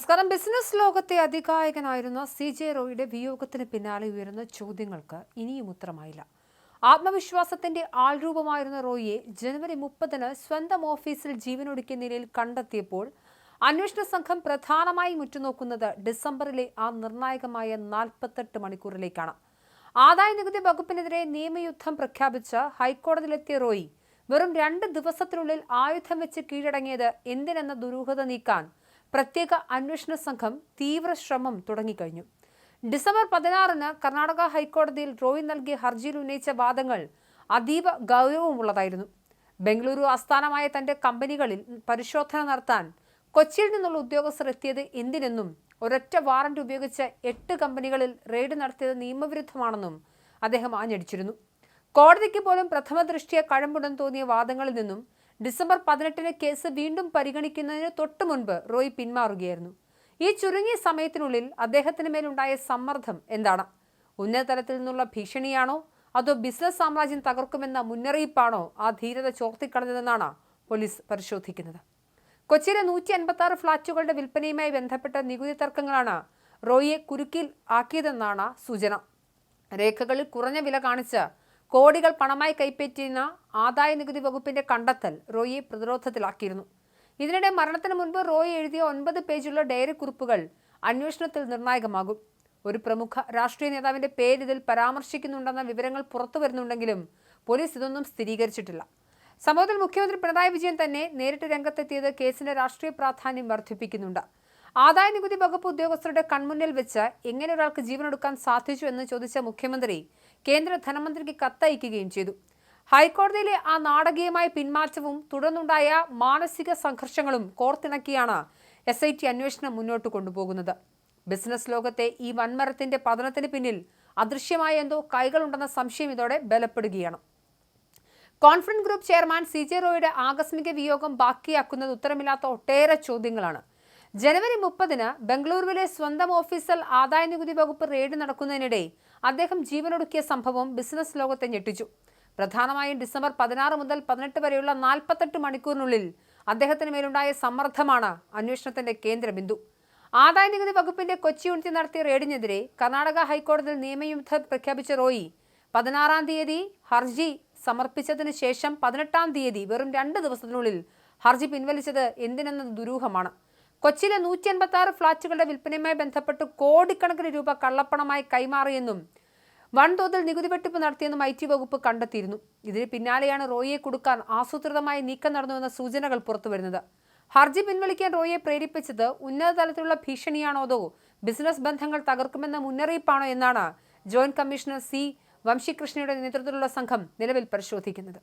നമസ്കാരം. ബിസിനസ് ലോകത്തെ അധികായകനായിരുന്ന C J റോയുടെ വിയോഗത്തിന് പിന്നാലെ ഉയരുന്ന ചോദ്യങ്ങൾക്ക് ഇനിയും ഉത്തരമായില്ല. ആത്മവിശ്വാസത്തിന്റെ ആൾരൂപമായിരുന്ന റോയിയെ ജനുവരി മുപ്പതിന് സ്വന്തം ഓഫീസിൽ ജീവനൊടുക്കിയ നിലയിൽ കണ്ടെത്തിയപ്പോൾ അന്വേഷണ സംഘം പ്രധാനമായും ഉറ്റുനോക്കുന്നത് ഡിസംബറിലെ ആ നിർണായകമായ നാൽപ്പത്തെട്ട് മണിക്കൂറിലേക്കാണ്. ആദായ നികുതി വകുപ്പിനെതിരെ നിയമയുദ്ധം പ്രഖ്യാപിച്ച ഹൈക്കോടതിയിലെത്തിയ റോയി വെറും രണ്ട് ദിവസത്തിനുള്ളിൽ ആയുധം വെച്ച് കീഴടങ്ങിയത് എന്തിനെന്ന ദുരൂഹത നീക്കാൻ പ്രത്യേക അന്വേഷണ സംഘം തീവ്ര ശ്രമം തുടങ്ങിക്കഴിഞ്ഞു. ഡിസംബർ പതിനാറിന് കർണാടക ഹൈക്കോടതിയിൽ റോയ് നൽകിയ ഹർജിയിൽ ഉന്നയിച്ച വാദങ്ങൾ അതീവ ഗൗരവമുള്ളതായിരുന്നു. ബംഗളൂരു ആസ്ഥാനമായ തന്റെ കമ്പനികളിൽ പരിശോധന നടത്താൻ കൊച്ചിയിൽ നിന്നുള്ള ഉദ്യോഗസ്ഥർ എത്തിയത് എന്തിനെന്നും ഒരൊറ്റ വാറന്റ് ഉപയോഗിച്ച് എട്ട് കമ്പനികളിൽ റെയ്ഡ് നടത്തിയത് നിയമവിരുദ്ധമാണെന്നും അദ്ദേഹം ആഞ്ഞടിച്ചിരുന്നു. കോടതിക്ക് പോലും പ്രഥമ ദൃഷ്ടിയെ കഴമ്പുടൻ തോന്നിയ വാദങ്ങളിൽ നിന്നും ഡിസംബർ പതിനെട്ടിന് കേസ് വീണ്ടും പരിഗണിക്കുന്നതിന് തൊട്ടു മുൻപ് റോയ് പിന്മാറുകയായിരുന്നു. ഈ ചുരുങ്ങിയ സമയത്തിനുള്ളിൽ അദ്ദേഹത്തിന് മേലുണ്ടായ സമ്മർദ്ദം എന്താണ്? ഉന്നതതലത്തിൽ നിന്നുള്ള ഭീഷണിയാണോ? അതോ ബിസിനസ് സാമ്രാജ്യം തകർക്കുമെന്ന മുന്നറിയിപ്പാണോ ആ ധീരത ചോർത്തിക്കളഞ്ഞതെന്നാണ് പോലീസ് പരിശോധിക്കുന്നത്. കൊച്ചിയിലെ നൂറ്റി അൻപത്തി ആറ് ഫ്ളാറ്റുകളുടെ വിൽപ്പനയുമായി ബന്ധപ്പെട്ട നികുതി തർക്കങ്ങളാണ് റോയിയെ കുരുക്കിൽ ആക്കിയതെന്നാണ് സൂചന. രേഖകളിൽ കുറഞ്ഞ വില കാണിച്ച് കോടികൾ പണമായി കൈപ്പറ്റിയിരുന്ന ആദായ നികുതി വകുപ്പിന്റെ കണ്ടെത്തൽ റോയി പ്രതിരോധത്തിലാക്കിയിരുന്നു. ഇതിനിടെ മരണത്തിന് മുൻപ് റോയ് എഴുതിയ ഒൻപത് പേജുള്ള ഡയറി കുറിപ്പുകൾ അന്വേഷണത്തിൽ നിർണായകമാകും. ഒരു പ്രമുഖ രാഷ്ട്രീയ നേതാവിന്റെ പേര് ഇതിൽ പരാമർശിക്കുന്നുണ്ടെന്ന വിവരങ്ങൾ പുറത്തു വരുന്നുണ്ടെങ്കിലും പോലീസ് ഇതൊന്നും സ്ഥിരീകരിച്ചിട്ടില്ല. സംഭവത്തിൽ മുഖ്യമന്ത്രി പിണറായി വിജയൻ തന്നെ നേരിട്ട് രംഗത്തെത്തിയത് കേസിന്റെ രാഷ്ട്രീയ പ്രാധാന്യം വർദ്ധിപ്പിക്കുന്നുണ്ട്. ആദായ നികുതി വകുപ്പ് ഉദ്യോഗസ്ഥരുടെ കൺമുന്നിൽ വെച്ച് എങ്ങനെ ഒരാൾക്ക് ജീവനെടുക്കാൻ സാധിച്ചു എന്ന് ചോദിച്ച മുഖ്യമന്ത്രി കേന്ദ്ര ധനമന്ത്രിക്ക് കത്തയക്കുകയും ചെയ്തു. ഹൈക്കോടതിയിലെ ആ നാടകീയമായ പിന്മാറ്റവും തുടർന്നുണ്ടായ മാനസിക സംഘർഷങ്ങളും കോർത്തിണക്കിയാണ് എസ് ഐ ടി അന്വേഷണം മുന്നോട്ട് കൊണ്ടുപോകുന്നത്. ബിസിനസ് ലോകത്തെ ഈ വൻമരത്തിന്റെ പതനത്തിന് പിന്നിൽ അദൃശ്യമായ എന്തോ കൈകളുണ്ടെന്ന സംശയം ഇതോടെ ബലപ്പെടുകയാണ്. Conference group chairman C J റോയുടെ ആകസ്മിക വിയോഗം ബാക്കിയാക്കുന്നത് ഉത്തരമില്ലാത്ത ഒട്ടേറെ ചോദ്യങ്ങളാണ്. ജനുവരി മുപ്പതിന് ബംഗളൂരുവിലെ സ്വന്തം ഓഫീസിൽ ആദായ നികുതി വകുപ്പ് റെയ്ഡ് നടക്കുന്നതിനിടെ അദ്ദേഹം ജീവനൊടുക്കിയ സംഭവം ബിസിനസ് ലോകത്തെ ഞെട്ടിച്ചു. പ്രധാനമായും ഡിസംബർ പതിനാറ് മുതൽ പതിനെട്ട് വരെയുള്ള നാൽപ്പത്തെട്ട് മണിക്കൂറിനുള്ളിൽ അദ്ദേഹത്തിന് മേലുണ്ടായ സമ്മർദ്ദമാണ് അന്വേഷണത്തിന്റെ കേന്ദ്രബിന്ദു ആദായ നികുതി വകുപ്പിന്റെ കൊച്ചി യൂണിറ്റ് നടത്തിയ റെയ്ഡിനെതിരെ കർണാടക ഹൈക്കോടതിയിൽ നിയമയുദ്ധ പ്രഖ്യാപിച്ച റോയി പതിനാറാം തീയതി ഹർജി സമർപ്പിച്ചതിന് ശേഷം പതിനെട്ടാം തീയതി വെറും രണ്ട് ദിവസത്തിനുള്ളിൽ ഹർജി പിൻവലിച്ചത് എന്തിനെന്നത് ദുരൂഹമാണ്. കൊച്ചിയിലെ നൂറ്റി അൻപത്തി ആറ് ഫ്ളാറ്റുകളുടെ വിൽപ്പനയുമായി ബന്ധപ്പെട്ട് കോടിക്കണക്കിന് രൂപ കള്ളപ്പണമായി കൈമാറിയെന്നും വൻതോതിൽ നികുതി വെട്ടിപ്പ് നടത്തിയെന്നും ഐ ടി വകുപ്പ് കണ്ടെത്തിയിരുന്നു. ഇതിന് പിന്നാലെയാണ് റോയിയെ കൊടുക്കാൻ ആസൂത്രിതമായി നീക്കം നടന്നുവെന്ന സൂചനകൾ പുറത്തുവരുന്നത്. ഹർജി പിൻവലിക്കാൻ റോയിയെ പ്രേരിപ്പിച്ചത് ഉന്നതതലത്തിലുള്ള ഭീഷണിയാണോ അതോ ബിസിനസ് ബന്ധങ്ങൾ തകർക്കുമെന്ന മുന്നറിയിപ്പാണോ എന്നാണ് ജോയിന്റ് കമ്മീഷണർ സി വംശികൃഷ്ണയുടെ നേതൃത്വത്തിലുള്ള സംഘം നിലവിൽ പരിശോധിക്കുന്നത്.